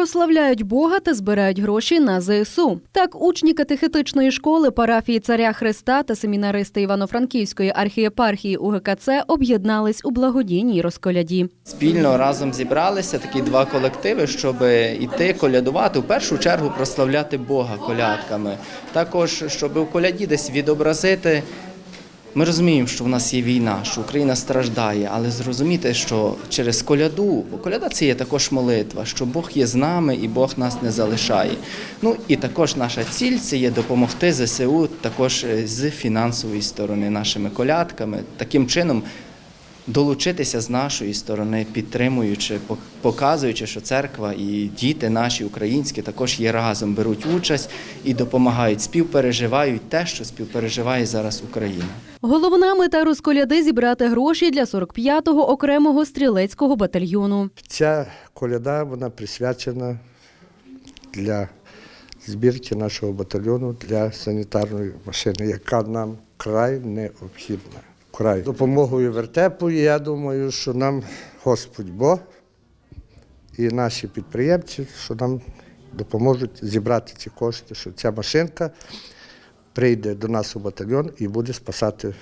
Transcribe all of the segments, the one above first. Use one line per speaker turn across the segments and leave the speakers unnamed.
прославляють Бога та збирають гроші на ЗСУ. Так, учні катехетичної школи парафії царя Христа та семінаристи Івано-Франківської архієпархії УГКЦ об'єднались у благодійній розколяді.
Спільно разом зібралися такі два колективи, щоб іти колядувати, в першу чергу прославляти Бога колядками. Також, щоб у коляді десь відобразити. Ми розуміємо, що в нас є війна, що Україна страждає, але зрозуміти, що через коляду, бо коляда це є також молитва, що Бог є з нами і Бог нас не залишає. Ну і також наша ціль це є допомогти ЗСУ також е, з фінансової сторони нашими колядками. Таким чином долучитися з нашої сторони, підтримуючи, пок- показуючи, що церква і діти наші українські також є разом, беруть участь і допомагають, співпереживають те, що співпереживає зараз Україна.
Головна мета розколяди зібрати гроші для 45-го окремого стрілецького батальйону.
Ця коляда вона присвячена для збірки нашого батальйону для санітарної машини, яка нам край необхідна. Край. Допомогою вертепу, я думаю, що нам Господь Бог і наші підприємці, що нам допоможуть зібрати ці кошти, що ця машинка прийде до нас у батальйон і буде спасати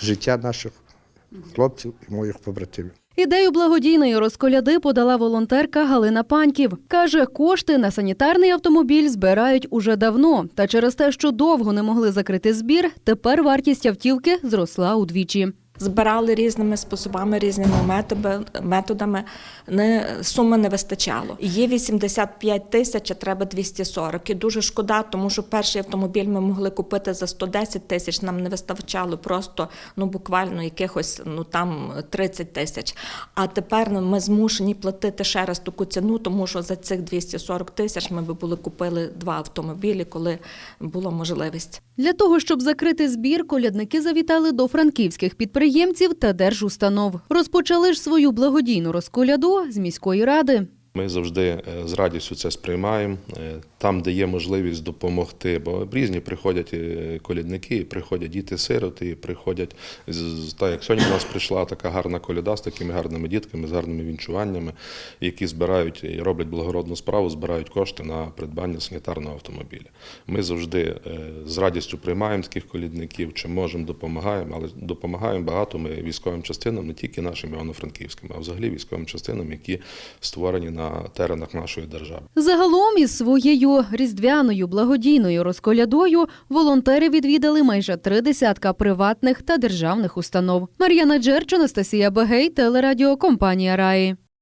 життя наших хлопців і моїх побратимів.
Ідею благодійної розколяди подала волонтерка Галина Паньків. Каже, кошти на санітарний автомобіль збирають уже давно. Та через те, що довго не могли закрити збір, тепер вартість автівки зросла удвічі.
Збирали різними способами, різними методи- методами. Не, суми не вистачало. Є 85 тисяч, а треба 240. І дуже шкода, тому що перший автомобіль ми могли купити за 110 тисяч, нам не вистачало просто ну, буквально якихось ну, там 30 тисяч. А тепер ми змушені платити ще раз таку ціну, тому що за цих 240 тисяч ми би були купили два автомобілі, коли була можливість.
Для того, щоб закрити збір, колядники завітали до франківських підприємців та держустанов. Розпочали ж свою благодійну розколяду з міської ради.
Ми завжди е, з радістю це сприймаємо е, там, де є можливість допомогти. Бо різні приходять е, колядники, і приходять діти-сироти, приходять з- так як сьогодні у нас прийшла така гарна коляда з такими гарними дітками, з гарними вінчуваннями, які збирають і роблять благородну справу, збирають кошти на придбання санітарного автомобіля. Ми завжди е, з радістю приймаємо таких колядників, чи можемо допомагаємо, але допомагаємо багато ми військовим частинам, не тільки нашим івано-франківським, а взагалі військовим частинам, які створені на теренах нашої держави.
Загалом із своєю різдвяною благодійною розколядою волонтери відвідали майже три десятка приватних та державних установ. Мар'яна Джерч, Анастасія Багей, телерадіокомпанія Раї.